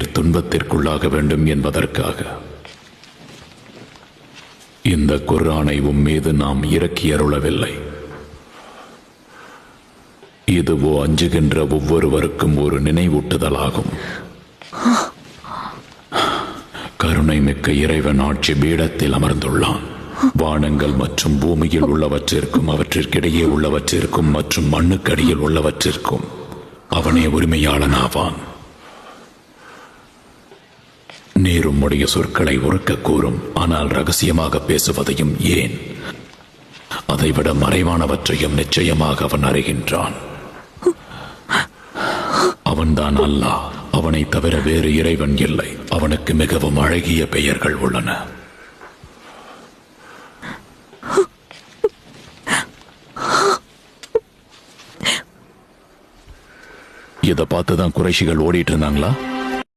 நீர் துன்பத்திற்குள்ளாக வேண்டும் என்பதற்காக. இந்த குர்ஆனை உம் மீது நாம் இறக்கி அருளவில்லை. இதுவோ அஞ்சுகின்ற ஒவ்வொருவருக்கும் ஒரு நினைவூட்டுதலாகும். கருணை மிக்க இறைவன் ஆட்சி பீடத்தில் அமர்ந்துள்ளான். வானங்கள் மற்றும் பூமியில் உள்ளவற்றிற்கும் அவற்றிற்கிடையே உள்ளவற்றிற்கும் மற்றும் மண்ணுக்கடியில் உள்ளவற்றிற்கும் அவனே உரிமையாளனாவான். நீர் உம்முடைய சொற்களை உறக்க கூறும் ஆனால் ரகசியமாக பேசுவதையும் ஏன்? அதைவிட மறைவானவற்றையும் நிச்சயமாக அவன் அறிகின்றான். அவன்தான் அல்லாஹ். அவனை தவிர வேறு இறைவன் இல்லை. அவனுக்கு மிகவும் அழகிய பெயர்கள் உள்ளன. இதை பார்த்துதான் குறைஷிகள் ஓடிட்டு இருந்தாங்களா?